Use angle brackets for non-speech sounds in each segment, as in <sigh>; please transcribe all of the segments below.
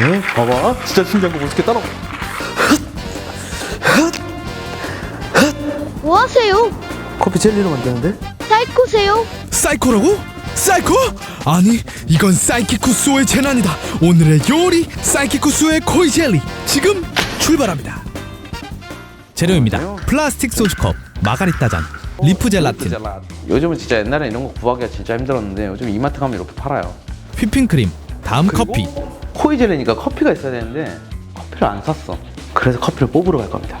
네, 봐봐. 진짜 신기한 거 볼게 따라. 뭐 하세요? 커피 젤리로 만드는데? 사이코세요? 사이코라고? 사이코? 아니 이건 사이키쿠스오의 재난이다 오늘의 요리 사이키쿠스오의 코이 젤리 지금 출발합니다 재료입니다 플라스틱 소주컵 마가리타 잔 리프 젤라틴 요즘은 진짜 옛날에 이런 거 구하기가 진짜 힘들었는데 요즘 이마트 가면 이렇게 팔아요. 휘핑크림 다음 커피 코이 젤리니까 커피가 있어야 되는데 커피를 안 샀어. 그래서 커피를 뽑으러 갈 겁니다.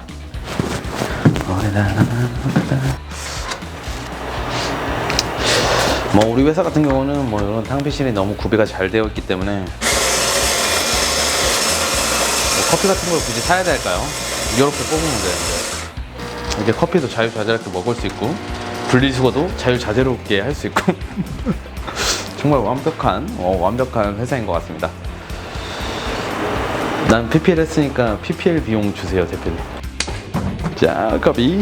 뭐 우리 회사 같은 경우는 뭐 이런 탕비실이 너무 구비가 잘 되어 있기 때문에 뭐 커피 같은 걸 굳이 사야 될까요? 이렇게 뽑으면 되는데 이렇게 커피도 자유자재롭게 먹을 수 있고 분리수거도 자유자재롭게 할 수 있고 정말 완벽한 어, 완벽한 회사인 것 같습니다. 난 PPL 했으니까 PPL 비용 주세요 대표님. 자 커피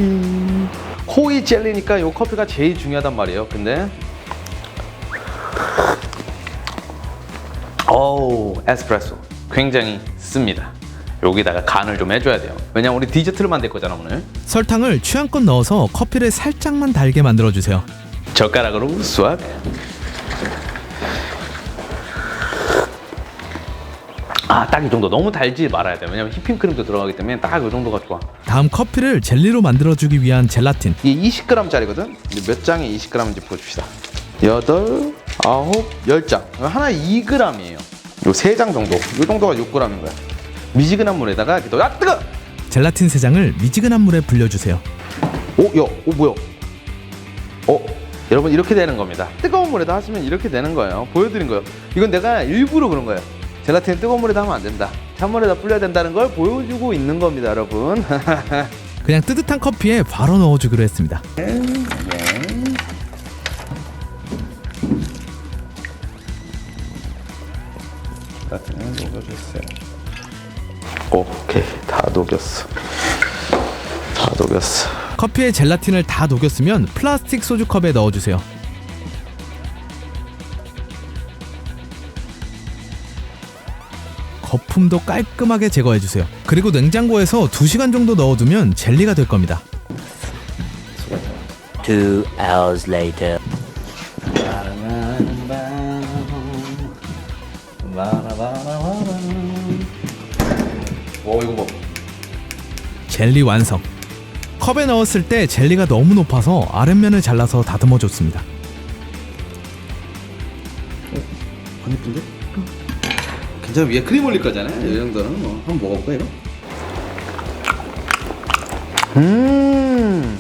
코이 젤리니까 요 커피가 제일 중요하단 말이에요. 근데 어우 에스프레소 굉장히 씁니다. 여기다가 간을 좀 해줘야 돼요. 왜냐면 우리 디저트를 만들 거잖아 오늘. 설탕을 취향껏 넣어서 커피를 살짝만 달게 만들어 주세요 젓가락으로 수확. 아, 딱 이 정도. 너무 달지 말아야 돼. 왜냐면 휘핑 크림도 들어가기 때문에 딱 이 정도가 좋아. 다음 커피를 젤리로 만들어주기 위한 젤라틴 이게 20g짜리거든? 몇 장에 20g인지 보여줍시다. 8, 9, 10장. 하나 2g이에요. 요 3장 정도. 요 정도가 6g인 거야. 미지근한 물에다가 이렇게 넣어. 아, 뜨거! 젤라틴 3장을 미지근한 물에 불려주세요 오, 야, 오, 뭐야? 어, 여러분 이렇게 되는 겁니다. 뜨거운 물에다 하시면 이렇게 되는 거예요. 보여드린 거예요. 이건 내가 일부러 그런 거예요. 젤라틴 뜨거운 물에다 하면 안 된다. 찬물에다 불려야 된다는 걸 보여주고 있는 겁니다, 여러분. <laughs> 그냥 뜨뜻한 커피에 바로 넣어주기로 했습니다 젤라틴을 녹여주세요. 오케이, 다 녹였어. 다 녹였어. 커피에 젤라틴을 다 녹였으면 플라스틱 소주컵에 넣어주세요. 거품도 깔끔하게 제거해주세요. 그리고 냉장고에서 2시간 정도 넣어두면 젤리가 될 겁니다. Two hours later. 오, 이거 뭐. 젤리 완성. 컵에 넣었을 때 젤리가 너무 높아서 아랫면을 잘라서 다듬어 줬습니다. 안 예쁜데? 괜찮아 위에 크림 올릴 거잖아요 이 정도는 뭐 한번 먹어볼까 이거? 음,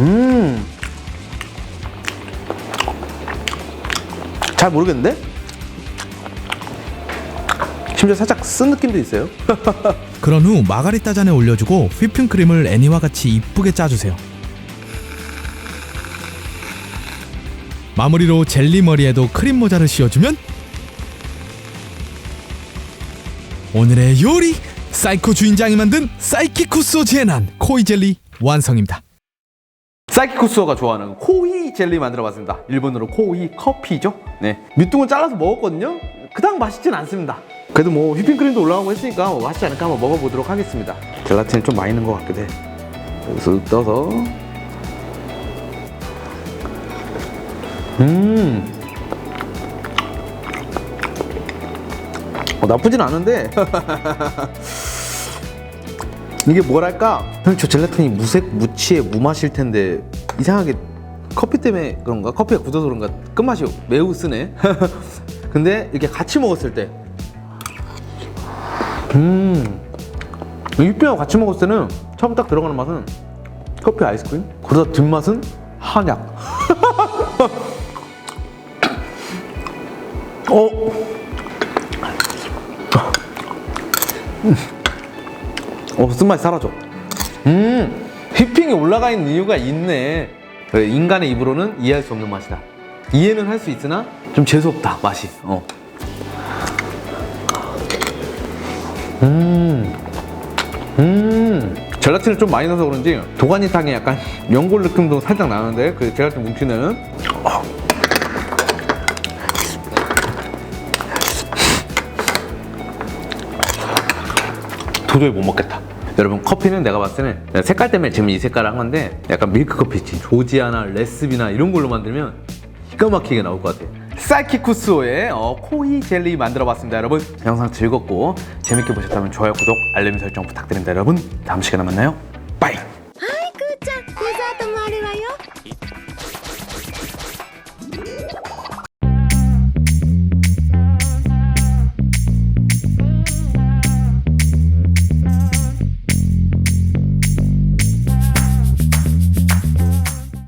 음, 잘 모르겠는데? 심지어 살짝 쓴 느낌도 있어요. <laughs> 그런 후 마가리타 잔에 올려주고 휘핑크림을 애니와 같이 이쁘게 짜주세요. 마무리로 젤리 머리에도 크림 모자를 씌워주면 오늘의 요리 사이코 주인장이 만든 사이키쿠소 제난 코이 젤리 완성입니다. 사이키쿠스오가 좋아하는 코이 젤리 만들어봤습니다. 일본어로 코이 커피죠. 네, 밑둥을 잘라서 먹었거든요. 그닥 맛있진 않습니다. 그래도 뭐 휘핑크림도 올라가고 했으니까 뭐 맛있지 않을까 한번 먹어보도록 하겠습니다. 젤라틴을 좀 많이 넣은 것 같기도 해. 여기서 떠서 음 나쁘진 않은데. <laughs> 이게 뭐랄까? 형, 저 젤라틴이 무색 무취의 무맛일 텐데 이상하게 커피 때문에 그런가? 커피가 굳어서 그런가? 끝맛이 매우 쓰네. <laughs> 근데 이렇게 같이 먹었을 때 음. 육병하고 같이 먹었을 때는 처음 딱 들어가는 맛은 커피 아이스크림? 그러다 뒷맛은 한약. <laughs> 어 어, 쓴맛이 사라져. 음, 휘핑이 올라가 있는 이유가 있네. 그래, 인간의 입으로는 이해할 수 없는 맛이다. 이해는 할 수 있으나 좀 재수없다 맛이. 어. 음, 음. 젤라틴을 좀 많이 넣어서 그런지 도가니탕에 약간 연골 느낌도 살짝 나는데 그 젤라틴 뭉치는 도저히 못 먹겠다. 여러분 커피는 내가 봤을 때는 색깔 때문에 지금 이 색깔을 한 건데 약간 밀크 커피지 조지아나 레스비나 이런 걸로 만들면 기가 막히게 나올 것 같아요. 사이키쿠스오의 어, 코이 젤리 만들어봤습니다, 여러분. 영상 즐겁고 재밌게 보셨다면 좋아요, 구독, 알림 설정 부탁드립니다, 여러분. 다음 시간에 만나요. 빠이.